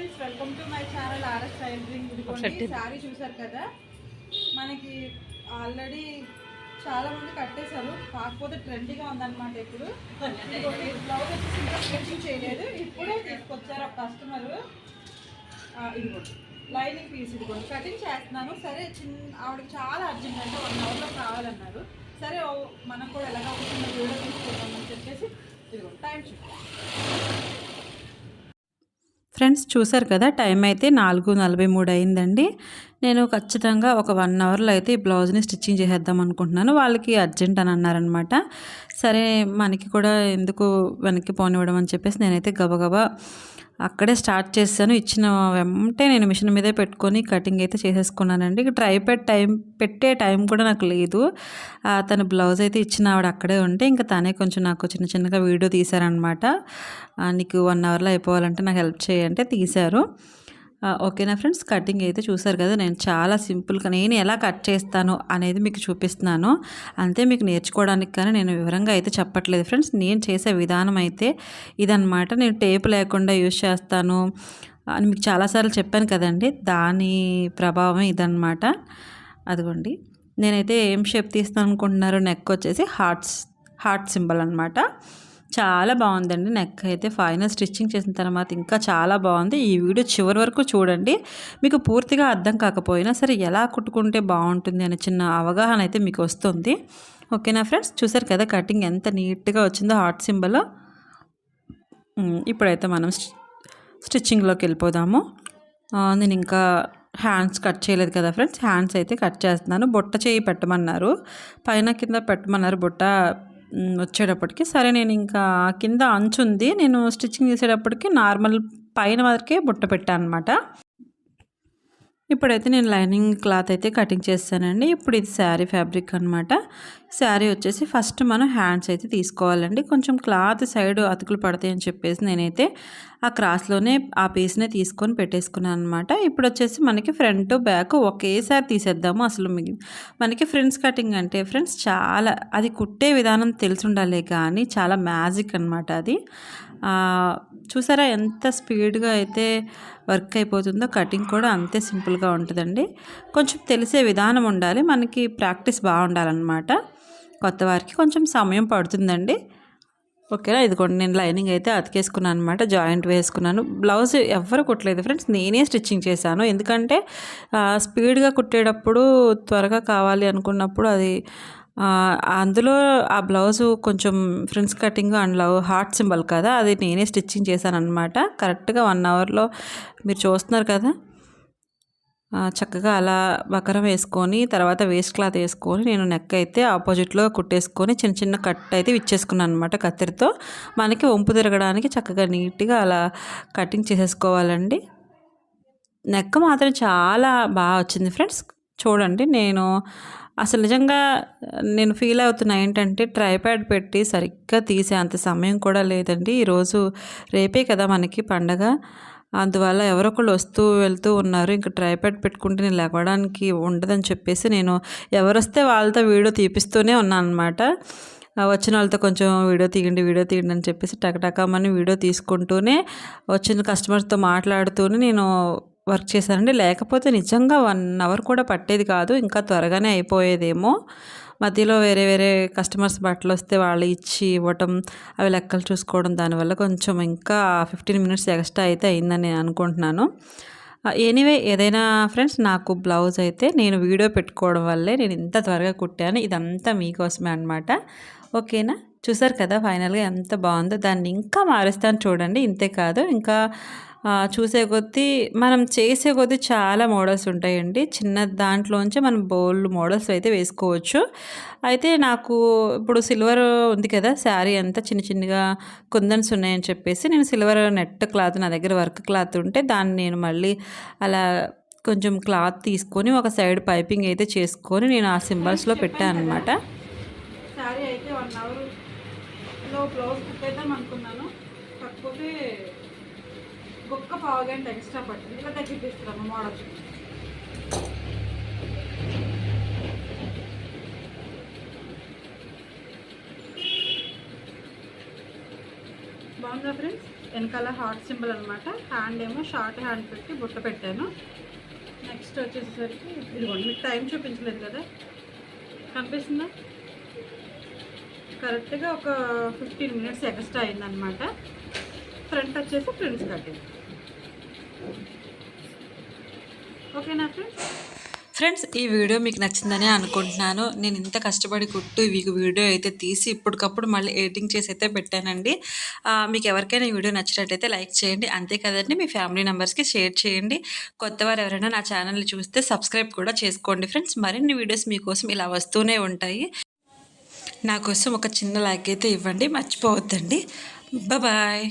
Friends welcome to my channel RS tailoring ఇదిగోండి శారీ చూసారు కదా? మనకి ఆల్రెడీ చాలా మంది కట్టేశారు. కాకపోతే ట్రెండీగా ఉందన్నమాట ఇప్పుడు. బ్లౌజ్ వచ్చేసి చేయలేదు. ఇప్పుడే తీసుకొచ్చారు ఒక కస్టమర్ ఇదిగోండి లైనింగ్ పీస్ ఇదిగోండి. కటింగ్ చేస్తున్నాను. సరే చిన్న ఆవిడకి చాలా అర్జెంట్ అంటే వన్ అవర్లో కావాలన్నారు సరే మనకు కూడా ఎలాగ చిన్న వీడియో తీసుకుందామని చెప్పేసి ఇదిగోండి టైం చూడండి ఫ్రెండ్స్ చూసారు కదా టైం అయితే నాలుగు నలభై మూడు అయిందండి. నేను ఖచ్చితంగా ఒక వన్ అవర్లో అయితే ఈ బ్లౌజ్ని స్టిచ్చింగ్ చేసేద్దాం అనుకుంటున్నాను. వాళ్ళకి అర్జెంట్ అని అన్నారనమాట సరే మనకి కూడా ఎందుకు వెనక్కి పోనివ్వడం అని చెప్పేసి నేనైతే గబగబా అక్కడే స్టార్ట్ చేశాను. ఇచ్చిన వెంటే నేను మిషన్ మీదే పెట్టుకొని కటింగ్ అయితే చేసేసుకున్నానండి. ఇక ట్రై పెట్ టైం పెట్టే టైం కూడా నాకు లేదు. తన బ్లౌజ్ అయితే ఇచ్చిన ఆవిడ అక్కడే ఉంటే ఇంకా తనే కొంచెం నాకు చిన్న చిన్నగా వీడియో తీశారనమాట నీకు వన్ అవర్లో అయిపోవాలంటే నాకు హెల్ప్ చేయంటే తీశారు. ఓకేనా ఫ్రెండ్స్ కటింగ్ అయితే చూసారు కదా నేను చాలా సింపుల్గా నేను ఎలా కట్ చేస్తాను అనేది మీకు చూపిస్తున్నాను. అంతే మీకు నేర్చుకోవడానికి కానీ నేను వివరంగా అయితే చెప్పట్లేదు. ఫ్రెండ్స్ నేను చేసే విధానం అయితే ఇదనమాట నేను టేప్ లేకుండా యూజ్ చేస్తాను అని మీకు చాలాసార్లు చెప్పాను కదండి. దాని ప్రభావం ఇదనమాట అదిగోండి. నేనైతే ఏం షేప్ తీస్తాను అనుకుంటున్నారు నెక్ వచ్చేసి హార్ట్స్ హార్ట్ సింబల్ అనమాట చాలా బాగుందండి. నెక్ అయితే ఫైనల్ స్టిచ్చింగ్ చేసిన తర్వాత ఇంకా చాలా బాగుంది. ఈ వీడియో చివరి వరకు చూడండి. మీకు పూర్తిగా అర్థం కాకపోయినా సరే ఎలా కుట్టుకుంటే బాగుంటుంది అనే చిన్న అవగాహన అయితే మీకు వస్తుంది. ఓకేనా ఫ్రెండ్స్? చూసారు కదా కటింగ్ ఎంత నీట్గా వచ్చిందో హార్ట్ సింబల్. ఇప్పుడైతే మనం స్టిచ్చింగ్లోకి వెళ్ళిపోదాము. నేను ఇంకా హ్యాండ్స్ కట్ చేయలేదు కదా ఫ్రెండ్స్? హ్యాండ్స్ అయితే కట్ చేస్తున్నాను. బుట్ట చేయి పెట్టమన్నారు. పైన కింద పెట్టమన్నారు బుట్ట. వచ్చేటప్పటికి. సరే నేను ఇంకా కింద అంచు ఉంది నేను స్టిచ్చింగ్ చేసేటప్పటికి నార్మల్ పైన వరకే బుట్ట పెట్టాను అనమాట ఇప్పుడైతే నేను లైనింగ్ క్లాత్ అయితే కటింగ్ చేస్తానండి. ఇప్పుడు ఇది శారీ ఫ్యాబ్రిక్ అనమాట శారీ వచ్చేసి ఫస్ట్ మనం హ్యాండ్స్ అయితే తీసుకోవాలండి. కొంచెం క్లాత్ సైడ్ అతుకులు పడతాయి అని చెప్పేసి నేనైతే ఆ క్రాస్లోనే ఆ పీస్నే తీసుకొని పెట్టేసుకున్నాను అనమాట ఇప్పుడు వచ్చేసి మనకి ఫ్రంట్ బ్యాక్ ఒకేసారి తీసేద్దాము. అసలు మనకి ఫ్రెండ్స్ కటింగ్ అంటే ఫ్రెండ్స్ చాలా అది కుట్టే విధానం తెలిసి ఉండాలి కానీ చాలా మ్యాజిక్ అనమాట అది. చూసారా ఎంత స్పీడ్గా అయితే వర్క్ అయిపోతుందో కటింగ్ కూడా అంతే సింపుల్గా ఉంటుందండి. కొంచెం తెలిసే విధానం ఉండాలి మనకి ప్రాక్టీస్ బాగుండాలన్నమాట. కొత్త వారికి కొంచెం సమయం పడుతుందండి. ఓకేనా ఇదిగోండి నేను లైనింగ్ అయితే అతికేసుకున్నాను అనమాట జాయింట్ వేసుకున్నాను. బ్లౌజ్ ఎవ్వరు కుట్టలేదు ఫ్రెండ్స్ నేనే స్టిచ్చింగ్ చేశాను. ఎందుకంటే స్పీడ్గా కుట్టేటప్పుడు త్వరగా కావాలి అనుకున్నప్పుడు అది అందులో ఆ బ్లౌజు కొంచెం friends cutting and love heart symbol కదా అది నేనే స్టిచ్చింగ్ చేశాను అనమాట కరెక్ట్గా వన్ అవర్లో మీరు చూస్తున్నారు కదా? చక్కగా అలా బకరం వేసుకొని తర్వాత వేస్ట్ క్లాత్ వేసుకొని నేను నెక్ అయితే ఆపోజిట్లో కుట్టేసుకొని చిన్న చిన్న కట్ అయితే ఇచ్చేసుకున్నాను అనమాట కత్తిరితో. మనకి వంపు తిరగడానికి చక్కగా నీట్గా అలా కటింగ్ చేసేసుకోవాలండి. నెక్ మాత్రం చాలా బాగా వచ్చింది ఫ్రెండ్స్. చూడండి నేను అసలు నిజంగా నేను ఫీల్ అవుతున్నా ఏంటంటే ట్రైప్యాడ్ పెట్టి సరిగ్గా తీసే అంత సమయం కూడా లేదండి. ఈరోజు రేపే కదా మనకి పండగ. అందువల్ల ఎవరో ఒకళ్ళు వస్తూ వెళ్తూ ఉన్నారు. ఇంకా ట్రైప్యాడ్ పెట్టుకుంటే నేను లేవడానికి ఉండదని చెప్పేసి నేను ఎవరొస్తే వాళ్ళతో వీడియో తీపిస్తూనే ఉన్నాను అనమాట వచ్చిన వాళ్ళతో కొంచెం వీడియో తీయండి వీడియో తీయండి అని చెప్పేసి టకటకమని వీడియో తీసుకుంటూనే వచ్చిన కస్టమర్స్తో మాట్లాడుతూనే నేను వర్క్ చేశానండి లేకపోతే నిజంగా వన్ అవర్ కూడా పట్టేది కాదు. ఇంకా త్వరగానే అయిపోయేదేమో. మధ్యలో వేరే వేరే కస్టమర్స్ బట్టలు వస్తే వాళ్ళు ఇచ్చి ఇవ్వటం అవి లెక్కలు చూసుకోవడం దానివల్ల కొంచెం ఇంకా ఫిఫ్టీన్ మినిట్స్ ఎక్స్ట్రా అయితే అయిందని నేను అనుకుంటున్నాను. ఎనీవే ఏదైనా ఫ్రెండ్స్ నాకు బ్లౌజ్ అయితే నేను వీడియో పెట్టుకోవడం వల్లే నేను ఇంత త్వరగా కుట్టాను. ఇదంతా మీకోసమే అనమాట ఓకేనా? చూసారు కదా ఫైనల్గా ఎంత బాగుందో. దాన్ని ఇంకా మారుస్తాను చూడండి. ఇంతే కాదు. ఇంకా చూసే కొద్దీ మనం చేసే కొద్దీ చాలా మోడల్స్ ఉంటాయండి. చిన్న దాంట్లోంచి మనం బోల్డ్ మోడల్స్ అయితే వేసుకోవచ్చు. అయితే నాకు ఇప్పుడు సిల్వర్ ఉంది కదా శారీ అంతా చిన్న చిన్నగా కుందన్స్ ఉన్నాయని చెప్పేసి నేను సిల్వర్ నెట్ క్లాత్ నా దగ్గర వర్క్ క్లాత్ ఉంటే దాన్ని నేను మళ్ళీ అలా కొంచెం క్లాత్ తీసుకొని ఒక సైడ్ పైపింగ్ అయితే చేసుకొని నేను ఆ సింబల్స్లో పెట్టాను అనమాట శారీ అయితే వన్ అవర్లో బ్లౌజ్ కుట్టేద్దాం అనుకున్నాను. కాకపోతే ఒక్క పావు గంట ఎక్స్ట్రా పట్టింది ఇట్లా తగ్గిపిస్తున్నాము మోడల్ బాగుందా ఫ్రెండ్స్ వెనకాల హార్ట్ సింబల్ అనమాట హ్యాండ్ ఏమో షార్ట్ హ్యాండ్ పెట్టి బుట్ట పెట్టాను. నెక్స్ట్ వచ్చేసరికి ఇదిగోండి మీకు టైం చూపించలేదు కదా? కనిపిస్తుందా? కరెక్ట్గా ఒక ఫిఫ్టీన్ మినిట్స్ ఎక్స్ట్రా అయిందనమాట ఫ్రంట్ వచ్చేసి ఫ్రెండ్స్ కటింగ్ ఓకేనా ఫ్రెండ్స్ ఫ్రెండ్స్ ఈ వీడియో మీకు నచ్చిందని అనుకుంటున్నాను. నేను ఇంత కష్టపడి కుట్టు ఈ వీడియో అయితే తీసి ఇప్పటికప్పుడు మళ్ళీ ఎడిటింగ్ చేసి అయితే పెట్టానండి. మీకు ఎవరికైనా ఈ వీడియో నచ్చినట్టయితే లైక్ చేయండి. అంతే కదండి మీ ఫ్యామిలీ మెంబర్స్కి షేర్ చేయండి. కొత్తవారు ఎవరైనా నా ఛానల్ని చూస్తే సబ్స్క్రైబ్ కూడా చేసుకోండి ఫ్రెండ్స్. మరిన్ని వీడియోస్ మీకోసం ఇలా వస్తూనే ఉంటాయి. నా కోసం ఒక చిన్న లైక్ అయితే ఇవ్వండి. మర్చిపోవద్దండి. బాయ్